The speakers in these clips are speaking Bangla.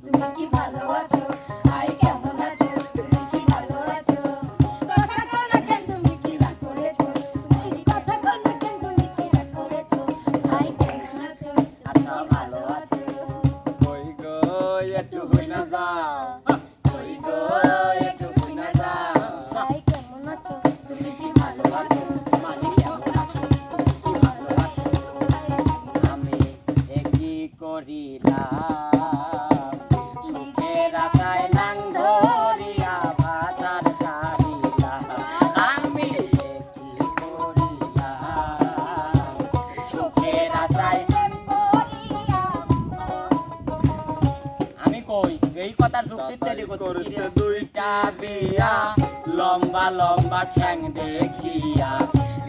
তুমি কি ভালো আছো? কি ভালো তুমি কি রাগ করেছ? তুমি কথা কো না কেন তুমি কি রাগ করেছ? আই কেমন আছো? আমি ভালো আছো? কই গো আই কেমন আছো? তুমি কি ভালো আছো? আমি একই করিলাম। তার যুক্তিতে দুইটা বিয়া লম্বা লম্বা ঠ্যাং দেখিয়া।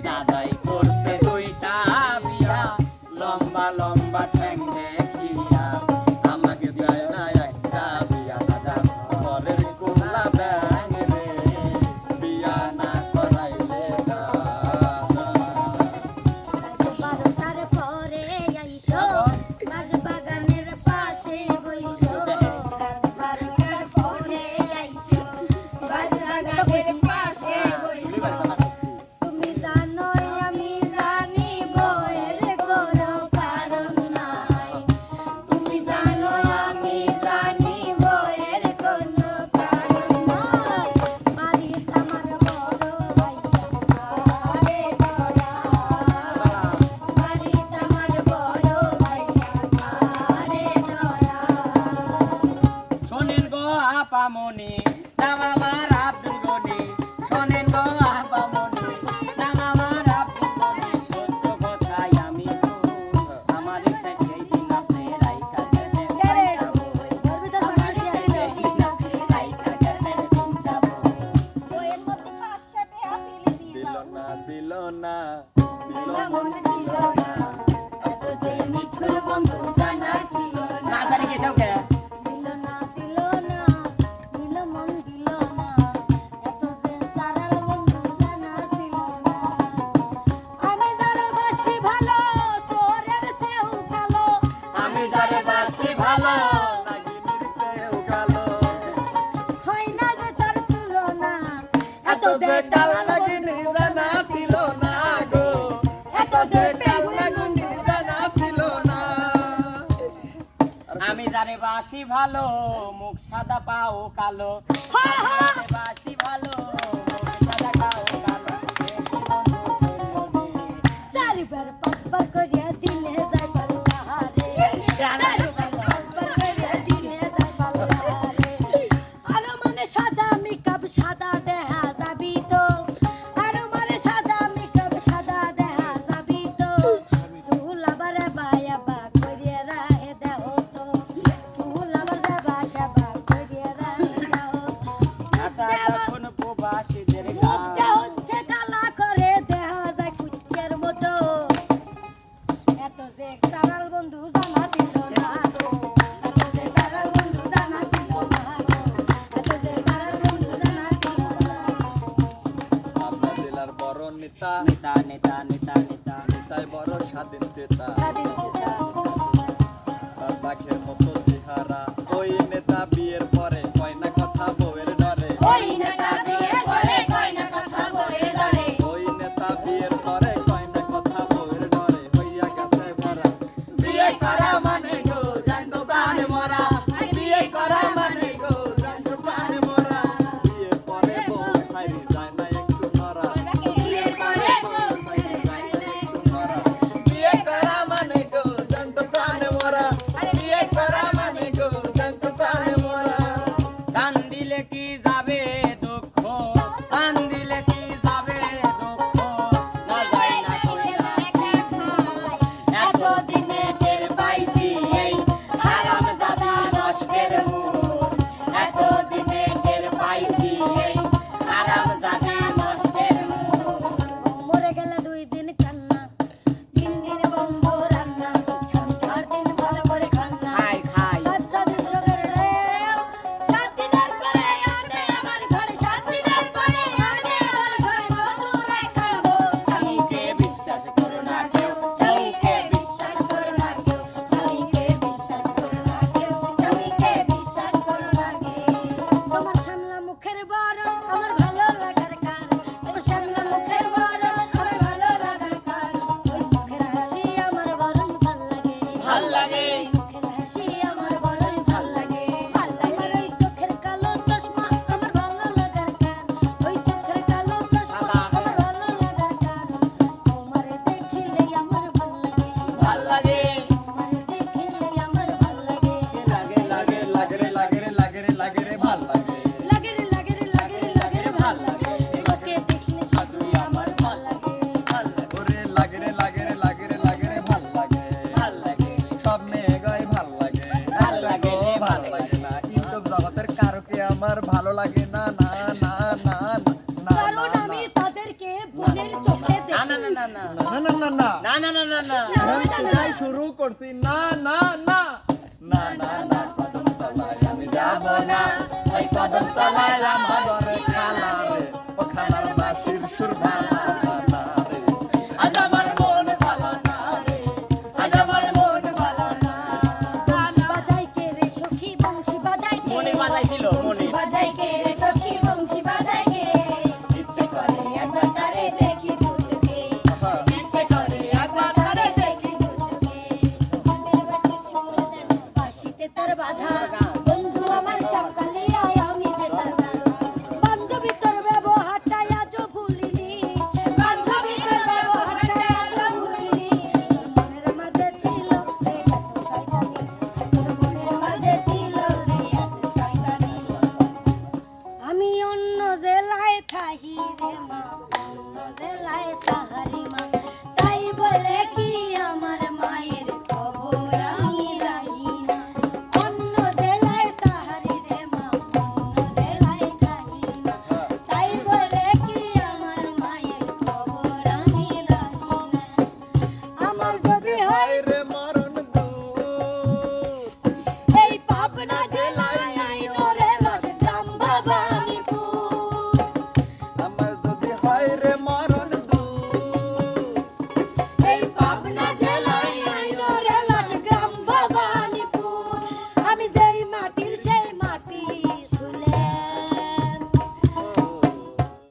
দাদাই করছে দুইটা বিয়া লম্বা লম্বা ঠ্যাং দিল আচ্ছা, না দিল মন দিল না। বাসি ভালো মুখ সাদা পাও কালো। বাসি ভালো। এখন নেতা। নেতা নেতা নেতা নেতা। বড় স্বাধীন চেতা। শুরু করছি না না না না না না কদম তলায় আমি যাব না ওই কদম তলায় আমার